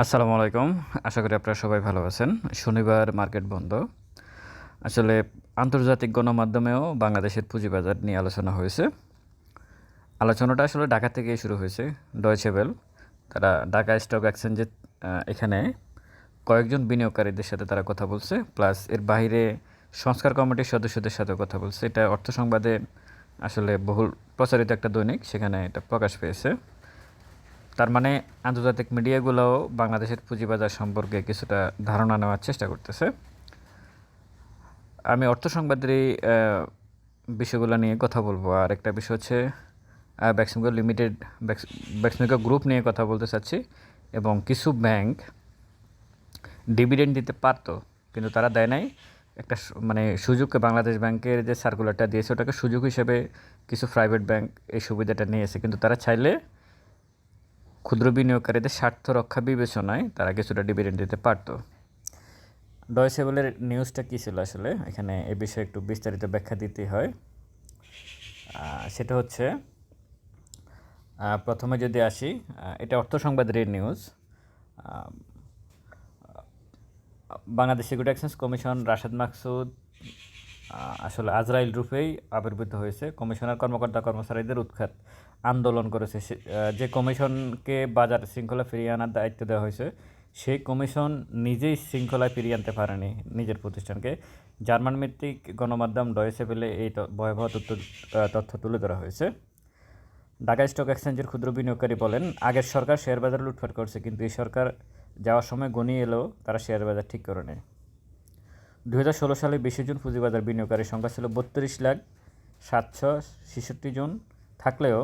আসসালামু আলাইকুম। আশা করি আপনারা সবাই ভালো আছেন। শনিবার মার্কেট বন্ধ। আসলে আন্তর্জাতিক গণমাধ্যমেও বাংলাদেশের পুঁজিবাজার নিয়ে আলোচনা হয়েছে। আলোচনাটা আসলে ঢাকা থেকেই শুরু হয়েছে ডয়চেবেল তারা ঢাকা স্টক এক্সচেঞ্জে এখানে কয়েকজন বিনিয়োগকারীদের সাথে তারা কথা বলছে, প্লাস এর বাইরে সংস্কার কমিটির সদস্যদের সাথে কথা বলছে। এটা অর্থ সংবাদে আসলে বহুল প্রচারিত একটা দৈনিক, সেখানে এটা প্রকাশ পেয়েছে। তার মানে আন্তর্জাতিক মিডিয়াগুলোও বাংলাদেশের পুঁজিবাজার সম্পর্কে কিছুটা ধারণা নেওয়ার চেষ্টা করতেছে। আমি অর্থ সংবাদের এই বিষয়গুলো নিয়ে কথা বলব। আর একটা বিষয় হচ্ছে ব্যাক্সিমকো লিমিটেড ব্যাক্সিমকো গ্রুপ নিয়ে কথা বলতে চাচ্ছি এবং কিছু ব্যাংক ডিভিডেন্ড দিতে পারতো, কিন্তু তারা দেয় নাই। একটা মানে সুযোগকে বাংলাদেশ ব্যাংকের যে সার্কুলারটা দিয়েছে, ওটাকে সুযোগ হিসেবে কিছু প্রাইভেট ব্যাংক এই সুবিধাটা নিয়েছে, কিন্তু তারা চাইলে ক্ষুদ্র বিনিয়োগকারীদের স্বার্থ রক্ষা বিবেচনায় তারা কিছুটা ডিভিডেন্ড দিতে পারত। ডয়সেবলের নিউজটা কী ছিল আসলে? এখানে এ বিষয়ে একটু বিস্তারিত ব্যাখ্যা দিতে হয়। সেটা হচ্ছে প্রথমে যদি আসি এটা অর্থ সংবাদের news Bangladesh security exchange commission Rashed Maksud আসলে আজরাইল রূপেই আবির্ভূত হয়েছে। কমিশনার কর্মকর্তা কর্মচারীদের উৎখাত আন্দোলন করেছে। যে কমিশনকে বাজার শৃঙ্খলা ফিরিয়ে আনার দায়িত্ব দেওয়া হয়েছে, সেই কমিশন নিজেই শৃঙ্খলায় ফিরিয়ে আনতে পারেনি নিজের প্রতিষ্ঠানকে। জার্মান ভিত্তিক গণমাধ্যম ডয়েসে পেলে এই ভয়াবহ তথ্য তুলে ধরা হয়েছে। ঢাকা স্টক এক্সচেঞ্জের ক্ষুদ্র বিনিয়োগকারী বলেন, আগের সরকার শেয়ার বাজার লুটফাট করছে, কিন্তু এই সরকার যাওয়ার সময় গণিয়ে এলেও তারা শেয়ার বাজার ঠিক করে নেয় দু হাজার ষোলো সালে বিশে জুন পুঁজিবাজার বিনিয়োগকারীর সংখ্যা ছিল বত্রিশ লাখ সাতশো ছেষট্টি জন। থাকলেও,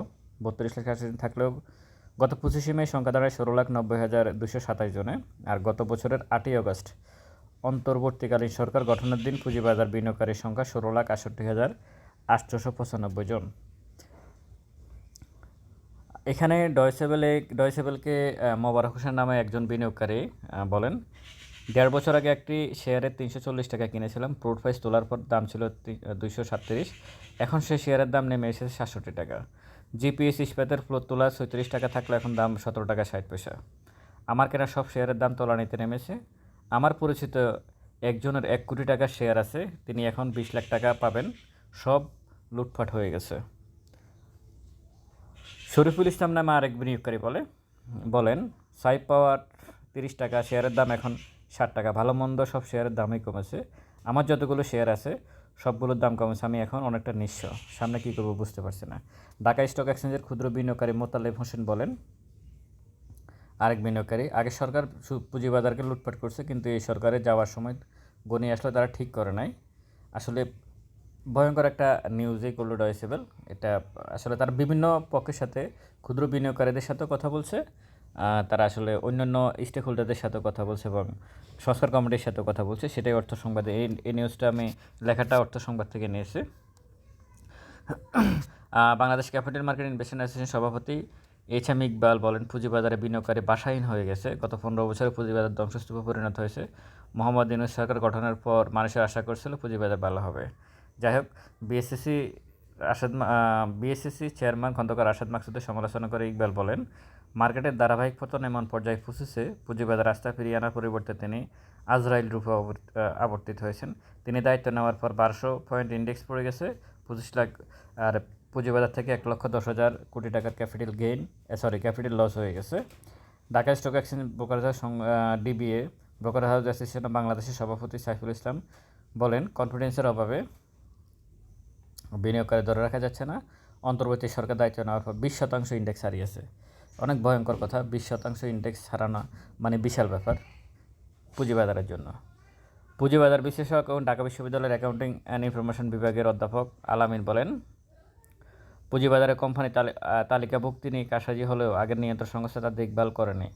বত্রিশ লাখ সাতশো জন থাকলেও গত পঁচিশে মে সংখ্যা দাঁড়ায় ষোলো লাখ নব্বই হাজার দুশো সাতাশ জনে। আর গত বছরের আটই আগস্ট অন্তর্বর্তীকালীন সরকার গঠনের দিন পুঁজিবাজার বিনিয়োগকারীর সংখ্যা ষোলো লাখ আটষট্টি হাজার আটশোশো পঁচানব্বই জন। এখানে ডয়সেবেলে ডয়সেবেলকে মোবারক হোসেন নামে একজন বিনিয়োগকারী বলেন দেড় বছর আগে একটি শেয়ারের তিনশো চল্লিশ টাকা কিনেছিলাম। প্রুট প্রাইস তোলার পর দাম ছিল দুইশো সাতত্রিশ। এখন সে শেয়ারের দাম নেমে এসেছে সাতষট্টি টাকা। জিপিএস ইস্পাতের ফ্লোর তোলা ছত্রিশ টাকা থাকলে এখন দাম সতেরো টাকা ষাট পয়সা। আমার কেনা সব শেয়ারের দাম তোলা নিতে নেমেছে। আমার পরিচিত একজনের এক কোটি টাকার শেয়ার আছে। তিনি এখন বিশ লাখ টাকা পাবেন। সব লুটফাট হয়ে গেছে। শরীফুল ইসলাম নামে আরেক বিনিয়োগকারী বলে, বলেন সাইপ পাওয়ার তিরিশ টাকা শেয়ারের দাম এখন ষাট টাকা। ভালো মন্দ সব শেয়ারের দামই কমেছে। আমার যতগুলো শেয়ার আছে, সবগুলোর দাম কমেছে। আমি এখন অনেকটা নিঃস্ব। সামনে কী করব বুঝতে পারছি না। ঢাকা স্টক এক্সচেঞ্জের ক্ষুদ্র বিনিয়োগকারী মোতালেব হোসেন বলেন, আরেক বিনিয়োগকারী, আগে সরকার পুঁজিবাজারকে লুটপাট করছে, কিন্তু এই সরকারে যাওয়ার সময় গনি আসলে তারা ঠিক করে নাই। আসলে ভয়ঙ্কর একটা নিউজই করল ডয়েসেবেল এটা আসলে তার বিভিন্ন পক্ষের সাথে ক্ষুদ্র বিনিয়োগকারীদের সাথেও কথা বলছে। তারা আসলে অন্যান্য স্টেক হোল্ডারদের সাথে কথা বলছে এবং সংস্কার কমিটির সাথে কথা বলছে। সেটাই অর্থ সংবাদে। এই এই নিউজটা আমি লেখাটা অর্থ সংবাদ থেকে নিয়েছি Bangladesh capital market investment association সভাপতি এইচ এম ইকবাল বলেন, পুঁজিবাজারে বিনিয়োগকারী বাসাহীন হয়ে গেছে। গত পনেরো বছরে পুঁজিবাজার ধ্বংসস্তূপে পরিণত হয়েছে। মোহাম্মদ ইউনুস সরকার গঠনের পর মানুষের আশা করছিল পুঁজিবাজার ভালো হবে। যাই হোক BSCC Asad BSCC chairman Khandakar Asad মাকসুদের সমালোচনা করে ইকবাল বলেন মার্কেটের ধারাবাহিক পতন এমন পর্যায়ে পৌঁছেছে পুঁজিবাজার রাস্তা ফিরিয়ে আনার পরিবর্তে তিনি আজরাইল রূপে আবর্তিত হয়েছেন। তিনি দায়িত্ব নেওয়ার পর বারোশো পয়েন্ট ইন্ডেক্স পড়ে গেছে, পঁচিশ লাখ, আর পুঁজিবাজার থেকে এক লক্ষ দশ হাজার কোটি টাকার capital gain sorry, capital loss হয়ে গেছে। Dhaka stock exchange broker house DBA broker house association বাংলাদেশের সভাপতি সাইফুল ইসলাম বলেন, কনফিডেন্সের অভাবে বিনিয়োগকারী ধরে রাখা যাচ্ছে না। অন্তর্বর্তী সরকার দায়িত্ব নেওয়ার পর বিশ শতাংশ ইন্ডেক্স হারিয়েছে। অনেক ভয়ঙ্কর কথা, বিশ শতাংশ ইন্ডেক্স হারানো মানে বিশাল ব্যাপার পুঁজিবাজারের জন্য। পুঁজিবাজার বিশ্লেষক এবং ঢাকা বিশ্ববিদ্যালয়ের অ্যাকাউন্টিং অ্যান্ড ইনফরমেশন বিভাগের অধ্যাপক আলামিন বলেন, পুঁজিবাজারে কোম্পানি তালিকাভুক্তি নিয়ে কারসাজি হলেও আগের নিয়ন্ত্রণ সংস্থা তার দেখভাল করেনি।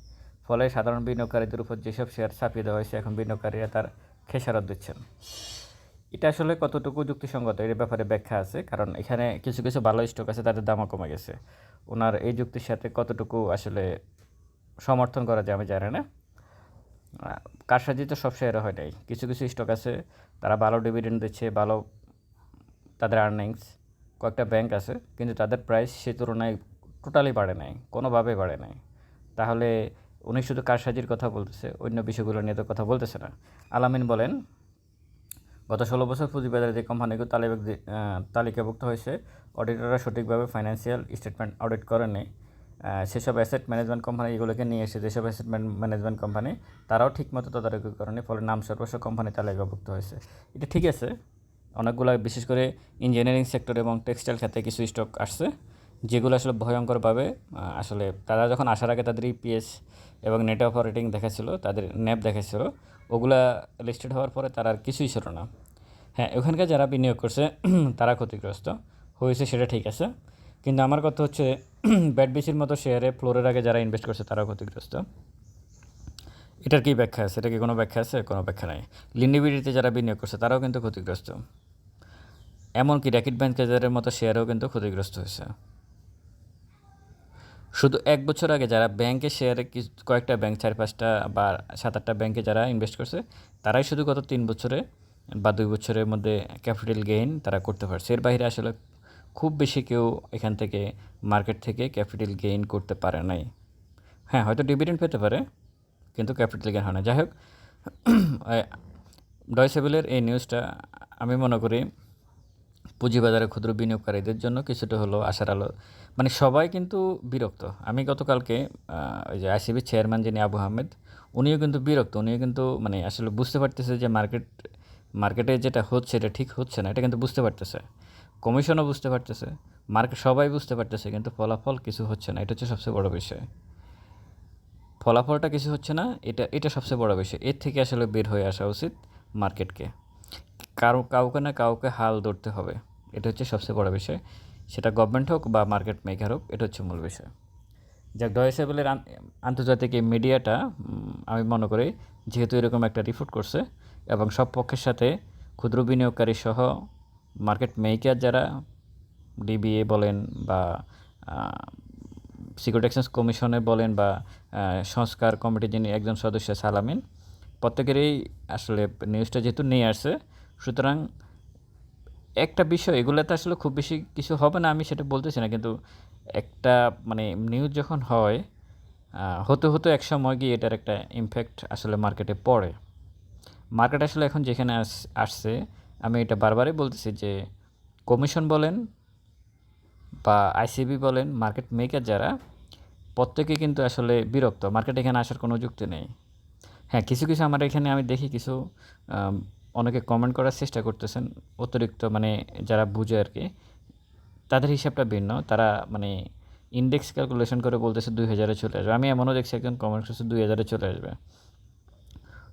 ফলে সাধারণ বিনিয়োগকারীদের উপর যেসব শেয়ার ছাপিয়ে দেওয়া হয়েছে, এখন বিনিয়োগকারীরা তার খেসারত দিচ্ছেন। এটা আসলে কতটুকু যুক্তিসঙ্গত এর ব্যাপারে ব্যাখ্যা আছে, কারণ এখানে কিছু কিছু ভালো স্টক আছে, তাদের দামও কমে গেছে। ওনার এই যুক্তির সাথে কতটুকু আসলে সমর্থন করা যায় আমি জানি না। কারসাজি তো সব শেয়ারে হয় নাই। কিছু কিছু স্টক আছে, তারা ভালো ডিভিডেন্ড দিচ্ছে, ভালো তাদের আর্নিংস কয়েকটা ব্যাংক আছে, কিন্তু তাদের প্রাইস সে তুলনায় টোটালি বাড়ে নাই কোনোভাবে বাড়ে নাই। তাহলে উনি শুধু কারসাজির কথা বলতেছে, অন্য বিষয়গুলো নিয়ে তো কথা বলতেছে না। আলামিন বলেন গত ষোলো বছর পুঁজিবাজারে যে কোম্পানিগুলো তালিকা তালিকাভুক্ত হয়েছে অডিটররা সঠিকভাবে ফাইন্যান্সিয়াল স্টেটমেন্ট অডিট করেনি সেসব অ্যাসেট ম্যানেজমেন্ট কোম্পানি এগুলোকে নিয়ে এসে যেসব অ্যাসেট ম্যানেজমেন্ট কোম্পানি তারাও ঠিকমতো তদারকি করেনি ফলে নাম সর্বস্ব কোম্পানি তালিকাভুক্ত হয়েছে। এটা ঠিক আছে, অনেকগুলো বিশেষ করে ইঞ্জিনিয়ারিং সেক্টর এবং টেক্সটাইল খাতে কিছু স্টক আসছে, যেগুলো আসলে ভয়ঙ্করভাবে আসলে তারা যখন আসার আগে তাদের ইপিএস এবং নেট অপারেটিং দেখাচ্ছিল, তাদের ন্যাপ দেখাচ্ছিল ওগুলা লিস্টেড হওয়ার পরে তারা আর কিছুই ছিল না। হ্যাঁ ওখানকার যারা বিনিয়োগ করছে, তারা ক্ষতিগ্রস্ত। হয়েছে সেটা ঠিক আছে। কিন্তু আমার কথা হচ্ছে ব্যাট বিসির মতো শেয়ারে ফ্লোরের আগে যারা ইনভেস্ট করছে, তারাও ক্ষতিগ্রস্ত। এটার কী ব্যাখ্যা আছে? এটা কি কোনো ব্যাখ্যা আছে? কোনো ব্যাখ্যা নাই। লিন্ডিবিডিতে যারা বিনিয়োগ করছে, তারাও কিন্তু ক্ষতিগ্রস্ত। এমনকি র্যাকেট ব্যাংকের মতো শেয়ারও কিন্তু ক্ষতিগ্রস্ত হয়েছে। শুধু এক বছর আগে যারা ব্যাংকে শেয়ারে কয়েকটা ব্যাংক চার পাঁচটা বা সাত আটটা ব্যাংকে যারা ইনভেস্ট করছে, তারাই শুধু গত তিন বছরে বা দুই বছরের মধ্যে ক্যাপিটাল গেইন তারা করতে পারছে। এর বাইরে আসলে খুব বেশি কেউ এখান থেকে মার্কেট থেকে ক্যাপিটাল গেইন করতে পারে নাই। হ্যাঁ হয়তো ডিভিডেন্ড পেতে পারে, কিন্তু ক্যাপিটাল গেইন হয় না। যাই হোক ডয়সেবেলের এই নিউজটা আমি মনে করি পুঁজিবাজারে ক্ষুদ্র বিনিয়োগকারীদের জন্য কিছুটা হলো আশার আলো। মানে সবাই কিন্তু বিরক্ত। আমি গতকালকে ওই যে আইসিবির চেয়ারম্যান যিনি আবু আহমেদ উনিও কিন্তু বিরক্ত। উনিও কিন্তু মানে আসলে বুঝতে পারতেছে যে মার্কেট, মার্কেটে যেটা হচ্ছে এটা ঠিক হচ্ছে না, এটা কিন্তু বুঝতে পারতেছে। কমিশনও বুঝতে পারতেছে। মার্কেট সবাই বুঝতে পারতেছে কিন্তু ফলাফল কিছু হচ্ছে না। এটা হচ্ছে সবচেয়ে বড় বিষয়। ফলাফলটা কিছু হচ্ছে না, এটা এটা সবচেয়ে বড় বিষয়। এর থেকে আসলে বের হয়ে আসা উচিত মার্কেটকে। কারও, কাউকে না কাউকে হাল ধরতে হবে। এটা হচ্ছে সবচেয়ে বড় বিষয়। সেটা গভর্নমেন্ট হোক বা মার্কেট মেকার হোক, এটা হচ্ছে মূল বিষয়। যাক ডয়েসেবলের আন্তর্জাতিক এই মিডিয়াটা আমি মনে করি যেহেতু এরকম একটা রিপোর্ট করছে এবং সব পক্ষের সাথে ক্ষুদ্র বিনিয়োগকারী সহ মার্কেট মেকার যারা ডিবিএ বলেন বা সিকিউরিটি এক্সচেঞ্জ কমিশনে বলেন বা সংস্কার কমিটির যিনি একজন সদস্য, সালামিন, প্রত্যেকেরই আসলে নিউজটা যেহেতু নিয়ে আসছে সুতরাং একটা বিষয়, এগুলোতে আসলে খুব বেশি কিছু হবে না, আমি সেটা বলতেছি না, কিন্তু একটা মানে নিউজ যখন হয় হতে হতে এক সময় গিয়ে এটার একটা ইমপ্যাক্ট আসলে মার্কেটে পড়ে। মার্কেট আসলে এখন যেখানে আস- আসছে, আমি এটা বারবারই বলতেছি যে কমিশন বলেন বা আইসিবি বলেন মার্কেট মেকার যারা, প্রত্যেকে কিন্তু আসলে বিরক্ত। মার্কেট এখানে আসার কোনো যুক্তি নেই। হ্যাঁ কিছু কিছু আমার এখানে আমি দেখি কিছু অনেকে কমেন্ট করার চেষ্টা করতেছেন, অতিরিক্ত মানে যারা বুঝে আর কি, তাদের হিসাবটা ভিন্ন। তারা মানে ইন্ডেক্স ক্যালকুলেশন করে বলতেছে দুই হাজারে চলে আসবে। আমি এমনও দেখছি একজন কমেন্ট করছে দুই হাজারে চলে আসবে।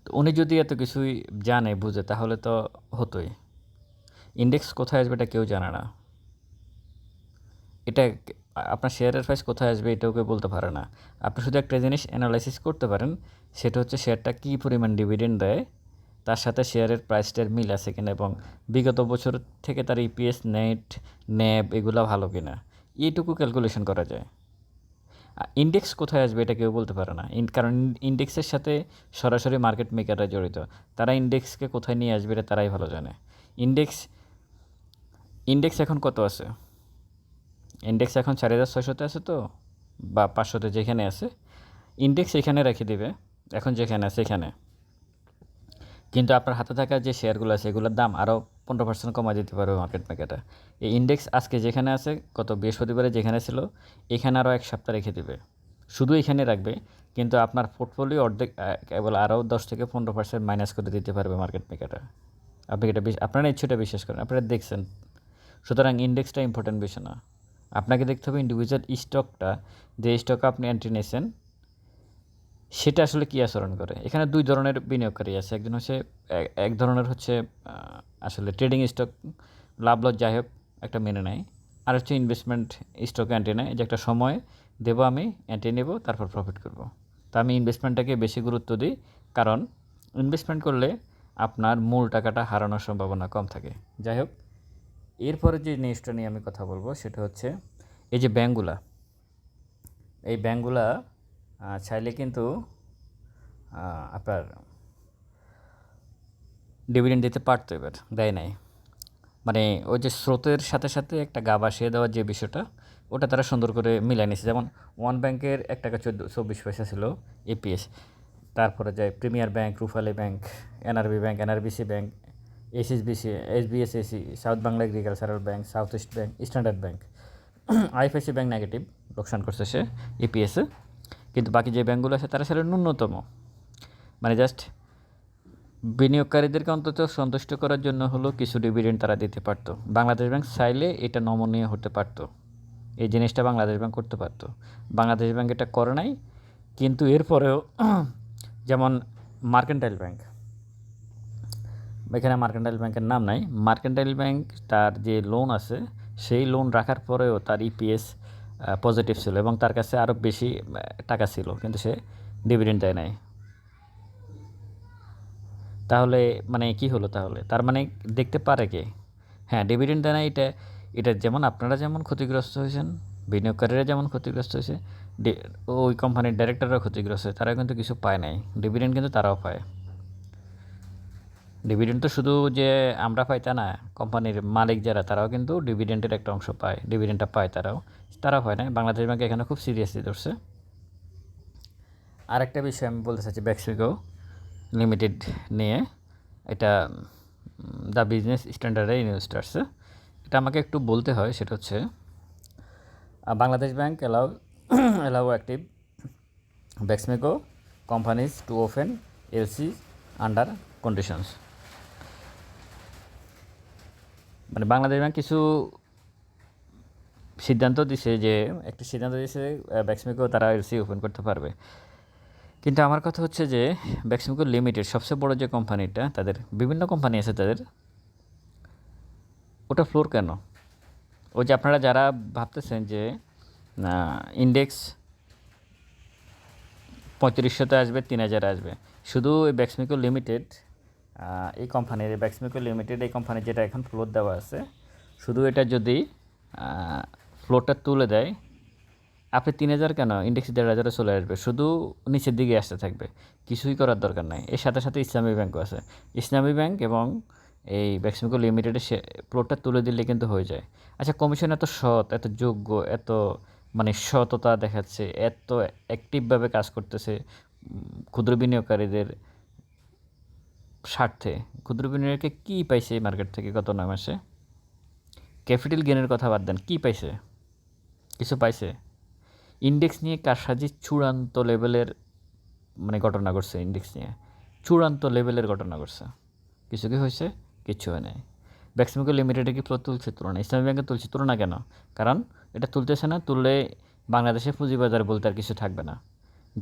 তো উনি যদি এত কিছুই জানে, বুঝে, তাহলে তো হতোই। ইন্ডেক্স কোথায় আসবে এটা কেউ জানে না। এটা আপনার শেয়ারের প্রাইস কোথায় আসবে এটাও কেউ বলতে পারে না। আপনি শুধু একটা জিনিস অ্যানালাইসিস করতে পারেন, সেটা হচ্ছে শেয়ারটা কী পরিমাণ ডিভিডেন্ড দেয় তার সাথে শেয়ারের প্রাইসটার মিল আছে কিনা এবং বিগত বছর থেকে তার ইপিএস নেট ন্যাব এগুলো ভালো কিনা? এইটুকু ক্যালকুলেশন করা যায়। ইন্ডেক্স কোথায় আসবে এটা কেউ বলতে পারে না। কারণ ইন্ডেক্সের সাথে সরাসরি মার্কেট মেকাররা জড়িত। তারা ইন্ডেক্সকে কোথায় নিয়ে আসবে এটা তারাই ভালো জানে। ইন্ডেক্স ইন্ডেক্স এখন কত আছে? ইন্ডেক্স এখন চার হাজার ছয়শোতে আছে তো? বা পাঁচশোতে যেখানে আছে। ইন্ডেক্স এখানে রেখে দিবে। এখন যেখানে আছে, এখানে। কিন্তু আপনার হাতে থাকা যে শেয়ারগুলো আছে, এগুলোর দাম আরও পনেরো পার্সেন্ট কমা দিতে পারবে মার্কেট মেকারটা এই ইন্ডেক্স আজকে যেখানে আছে, গত বৃহস্পতিবারে যেখানে ছিল, এখানে আরও এক সপ্তাহ রেখে দেবে। শুধু এখানে রাখবে, কিন্তু আপনার পোর্টফোলিও অর্ধেক কেবল আরও দশ থেকে পনেরো পার্সেন্ট মাইনাস করে দিতে পারবে মার্কেট মেকারটা আপনি এটা বিশ- আপনারা ইচ্ছুটা বিশ্বাস করেন, আপনারা দেখছেন। সুতরাং ইন্ডেক্সটা ইম্পর্টেন্ট বিষয় না। আপনাকে দেখতে হবে ইন্ডিভিজুয়াল স্টকটা যে স্টকে আপনি এন্ট্রি নিয়েছেন সেটা আসলে কী আচরণ করে? এখানে দুই ধরনের বিনিয়োগকারী আছে। একজন হচ্ছে এক- ধরনের হচ্ছে আসলে ট্রেডিং স্টক লাভ লস যাই হোক, একটা মেনে নেয়। আর হচ্ছে ইনভেস্টমেন্ট স্টকে এন্ট্রি নেয়, যে একটা সময় দেবো আমি এন্ট্রি নেব, তারপর প্রফিট করব। তো আমি ইনভেস্টমেন্টটাকে বেশি গুরুত্ব দিই, কারণ ইনভেস্টমেন্ট করলে আপনার মূল টাকাটা হারানোর সম্ভাবনা কম থাকে। যাই হোক, এরপরে যে নিউজটা নিয়ে আমি কথা বলব, সেটা হচ্ছে, এই যে ব্যাঙ্কগুলা এই ব্যাঙ্কগুলা চাইলে কিন্তু আপনার ডিভিডেন্ড দিতে পারতো এবার, দেয় নাই। মানে ওই যে স্রোতের সাথে সাথে একটা গা বাসিয়ে দেওয়ার যে বিষয়টা, ওটা তারা সুন্দর করে মিলাই নিয়েছে যেমন ওয়ান ব্যাংকের এক টাকা চোদ্দ, চব্বিশ পয়সা ছিল এপিএস তারপরে যায় Premier Bank Rupali Bank NRB Bank NRBC Bank SSBC SBSAC South Bangla Agricultural Bank South East Bank Standard Bank IFIC Bank negative লোকসান করছে সে ইপিএসে কিন্তু বাকি যে ব্যাঙ্কগুলো আছে, তারা ছিল ন্যূনতম। মানে জাস্ট বিনিয়োগকারীদেরকে অন্তত সন্তুষ্ট করার জন্য হলো কিছু ডিভিডেন্ড তারা দিতে পারতো। বাংলাদেশ ব্যাংক চাইলে এটা নমনীয় হতে পারতো। এই জিনিসটা বাংলাদেশ ব্যাংক করতে পারতো। বাংলাদেশ ব্যাংক এটা করে নাই, কিন্তু এরপরেও যেমন মার্কেন্টাইল ব্যাংক। এখানে মার্কেন্টাইল ব্যাংকের নাম নাই। মার্কেন্টাইল ব্যাংক তার যে লোন আছে, সেই লোন রাখার পরেও তার ইপিএস পজিটিভ ছিল এবং তার কাছে আরও বেশি টাকা ছিল, কিন্তু সে ডিভিডেন্ড দেয় নাই। তাহলে মানে কি হলো তাহলে? তার মানে দেখতে পারে কে? হ্যাঁ ডিভিডেন্ড দেয় না এটা এটা যেমন আপনারা যেমন ক্ষতিগ্রস্ত হয়েছেন, বিনিয়োগকারীরা যেমন ক্ষতিগ্রস্ত হয়েছে ওই কোম্পানির ডাইরেক্টররা ক্ষতিগ্রস্ত হয়েছে তারা কিন্তু কিছু পায় নাই। ডিভিডেন্ড কিন্তু তারাও পায়। ডিভিডেন্ড তো শুধু যে আমরা পাই তা না কোম্পানির মালিক যারা, তারাও কিন্তু ডিভিডেন্টের একটা অংশ পায় ডিভিডেন্ডটা পায় তারাও। তারাও পায় না, বাংলাদেশ ব্যাংক এখানে খুব সিরিয়াসলি ধরছে। আরেকটা বিষয় আমি বলতে চাচ্ছি ব্যাক্সিগো লিমিটেড নিয়ে। এটা দ্য বিজনেস স্ট্যান্ডার্ডে আসছে। এটা আমাকে একটু বলতে হয়, সেটা হচ্ছে Bangladesh Bank allow allow active Beximco companies to open LC under conditions মানে বাংলাদেশ ব্যাংক কিছু সিদ্ধান্ত দিছে যে, একটি সিদ্ধান্ত দিয়েছে ব্যাক্সমিকো তারা এলসি ওপেন করতে পারবে। কিন্তু আমার কথা হচ্ছে যে ব্যাক্সিমকো লিমিটেড সবচেয়ে বড় যে কোম্পানিটা, তাদের বিভিন্ন কোম্পানি আছে তাদের, ওটা ফ্লোর কেন? ওই যে আপনারা যারা ভাবতেছেন যে ইন্ডেক্স পঁয়ত্রিশশোতে আসবে, তিন হাজার আসবে, শুধু এই ব্যাক্সমিকো লিমিটেড এই কোম্পানির ব্যাক্সমিকো লিমিটেড এই কোম্পানি যেটা এখন ফ্লোর দেওয়া আছে, শুধু এটা যদি ফ্লোরটা তুলে দেয়, আপনি তিন হাজার কেন? ইন্ডেক্স দেড় হাজারে চলে আসবে, শুধু নিচের দিকে আসতে থাকবে, কিছুই করার দরকার নাই। এর সাথে সাথে ইসলামী ব্যাংকও আছে। ইসলামী ব্যাংক এবং এই ব্যাক্সিমিকো লিমিটেডের সে প্লটটা তুলে দিলে কিন্তু হয়ে যায়। আচ্ছা কমিশন এত সৎ, এত যোগ্য, এত মানে সততা দেখাচ্ছে, এত অ্যাক্টিভভাবে কাজ করতেছে ক্ষুদ্র বিনিয়োগকারীদের স্বার্থে। ক্ষুদ্র বিনিয়োগকে কী পাইছে এই মার্কেট থেকে গত নয় মাসে? ক্যাপিটাল গেনের কথা বাদ দেন, কী পাইছে? কিছু পাইছে? ইন্ডেক্স নিয়ে কারসাজি চূড়ান্ত লেভেলের মানে ঘটনা ঘটছে ইন্ডেক্স নিয়ে। চূড়ান্ত লেভেলের ঘটনা ঘটছে। কিছু কি হয়েছে? কিচ্ছু হয় নাই। ব্যাক্সিমিকো লিমিটেডে কি তুলছে? তুলনা ইসলামী ব্যাংকে তুলছে, তুলনা কেন? কারণ এটা তুলতেছে না, তুললে বাংলাদেশে পুঁজিবাজার বলতে আর কিছু থাকবে না।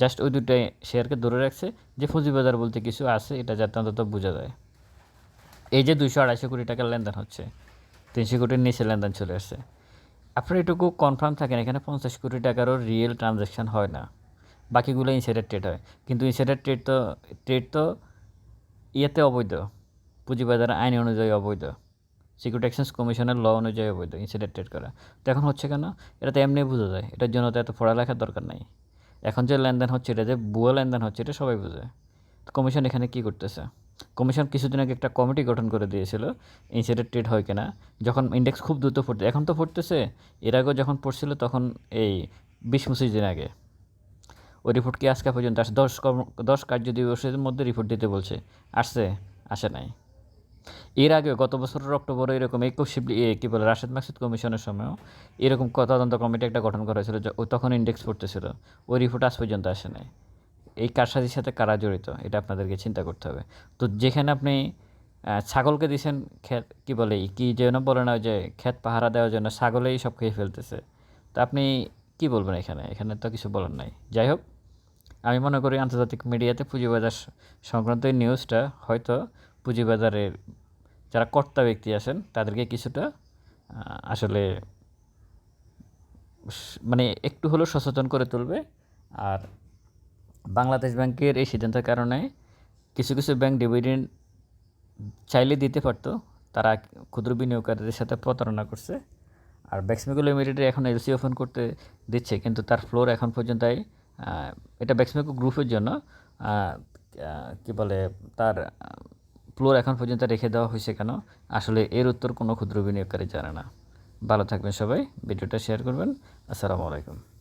জাস্ট ওই দুটাই শেয়ারকে ধরে রাখছে। যে পুঁজিবাজার বলতে কিছু আছে, এটা যাতে অন্তত বোঝা যায়। এই যে দুইশো আড়াইশো কোটি টাকার লেনদেন হচ্ছে, তিনশো কোটির নিচে লেনদেন চলে আসছে। আপনার এটুকু কনফার্ম থাকেন, এখানে পঞ্চাশ কোটি টাকারও রিয়েল ট্রানজ্যাকশান হয় না। বাকিগুলো ইনসাইডার ট্রেড হয়। কিন্তু ইনসাইডার ট্রেড তো ট্রেড তো ইয়েতে অবৈধ। পুঁজিবাজার আইন অনুযায়ী অবৈধ। সিকিউরিটি এক্সচেঞ্জ কমিশনের ল অনুযায়ী অবৈধ ইনসাইডার ট্রেড করা। তো এখন হচ্ছে কেন? এটা তো এমনি বোঝা যায়। এটার জন্য তো এত পড়ালেখার দরকার নাই। এখন যে লেনদেন হচ্ছে, এটা যে ভুয়া লেনদেন হচ্ছে, এটা সবাই বোঝে। কমিশন এখানে কী করতেছে? কমিশন কিছুদিন আগে একটা কমিটি গঠন করে দিয়েছিল ইনসাইডার ট্রেড হয় কিনা, যখন ইন্ডেক্স খুব দ্রুত পড়তে এখন তো পড়তেছে এর আগেও যখন পড়ছিল তখন এই বিশ পঁচিশ দিন আগে। ওই রিপোর্ট কি আজকে পর্যন্ত আসে? দশ কর্ম দশ কার্য দিবসের মধ্যে রিপোর্ট দিতে বলছে। আসছে, আসে নাই। এর আগে গত বছরের অক্টোবরে এরকম একুশ কী বলে, রাশেদ মাকসুদ কমিশনের সময়ও এরকম তদন্ত কমিটি একটা গঠন করা হয়েছিল তখন ইন্ডেক্স পড়তেছিল ওই রিপোর্ট আজ পর্যন্ত আসে নাই। এই কারসাজির সাথে কারা জড়িত, এটা আপনাদেরকে চিন্তা করতে হবে। তো যেখানে আপনি ছাগলকে দিয়েছেন ক্ষেত কী বলে, কি যেন বলে না যে ক্ষেত পাহারা দেওয়ার জন্য ছাগলেই সব খেয়ে ফেলতেছে। তো আপনি কি বলবেন এখানে? এখানে তো কিছু বলার নাই। যাই হোক, আমি মনে করি আন্তর্জাতিক মিডিয়াতে পুঁজিবাজার সংক্রান্ত নিউজটা হয়তো পুঁজিবাজারের যারা কর্তা ব্যক্তি আছেন, তাদেরকে কিছুটা আসলে মানে একটু হলেও সচেতন করে তুলবে। আর বাংলাদেশ ব্যাংকের এই সিদ্ধান্তের কারণে কিছু কিছু ব্যাংক ডিভিডেন্ড চাইলে দিতে পারতো, তারা ক্ষুদ্র বিনিয়োগকারীদের সাথে প্রতারণা করছে। আর ব্যাক্সমিকো লিমিটেড এখন এলসি ওপেন করতে দিচ্ছে, কিন্তু তার ফ্লোর এখন পর্যন্ত এটা ব্যাক্সমিকো গ্রুপের জন্য কি বলে, তার ফ্লোর এখন পর্যন্ত রেখে দেওয়া হয়েছে কেন? আসলে এর উত্তর কোনো ক্ষুদ্র বিনিয়োগকারী জানে না। ভালো থাকবেন সবাই, ভিডিওটা শেয়ার করবেন। আসসালামু আলাইকুম।